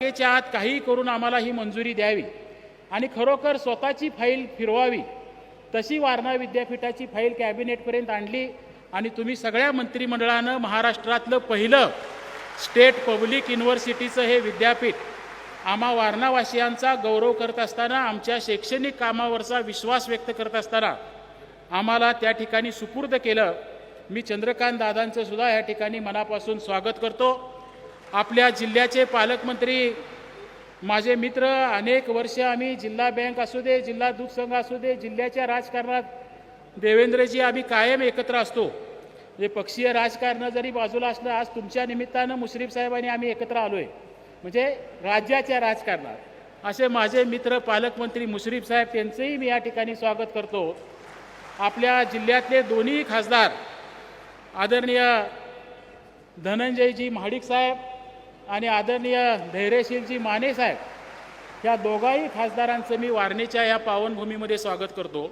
च्या आत काही करून आम्हाला ही मंजुरी द्यावी आणि खरोखर स्वतःची फाईल फिरवावी तशी वारणा विद्यापीठाची फाईल कॅबिनेटपर्यंत आणली आणि तुम्ही सगळ्या मंत्रिमंडळानं महाराष्ट्रातलं पहिलं स्टेट पब्लिक युनिव्हर्सिटीचं हे विद्यापीठ आम्हा वारणावासियांचा गौरव करत असताना आमच्या शैक्षणिक कामावरचा विश्वास व्यक्त करत असताना आम्हाला त्या ठिकाणी सुपूर्द केलं. मी चंद्रकांत दादांचं सुद्धा या ठिकाणी मनापासून स्वागत करतो. आपल्या जिल्ह्याचे पालकमंत्री माझे मित्र अनेक वर्ष आम्ही जिल्हा बँक असू दे जिल्हा दूध संघ असू दे जिल्ह्याच्या राजकारणात देवेंद्रजी आम्ही कायम एकत्र असतो. म्हणजे पक्षीय राजकारण जरी बाजूला असलं आज तुमच्या निमित्तानं मुश्रीफ साहेबांनी आम्ही एकत्र आलो आहे म्हणजे राज्याच्या राजकारणात. असे माझे मित्र पालकमंत्री मुश्रीफ साहेब त्यांचंही मी या ठिकाणी स्वागत करतो. आपल्या जिल्ह्यातले दोन्ही खासदार आदरणीय धनंजयजी महाडिक साहेब आणि आदरणीय धैर्यशीलजी माने साहेब या दोघाही खासदारांचं मी वारणीच्या या पावनभूमीमध्ये स्वागत करतो.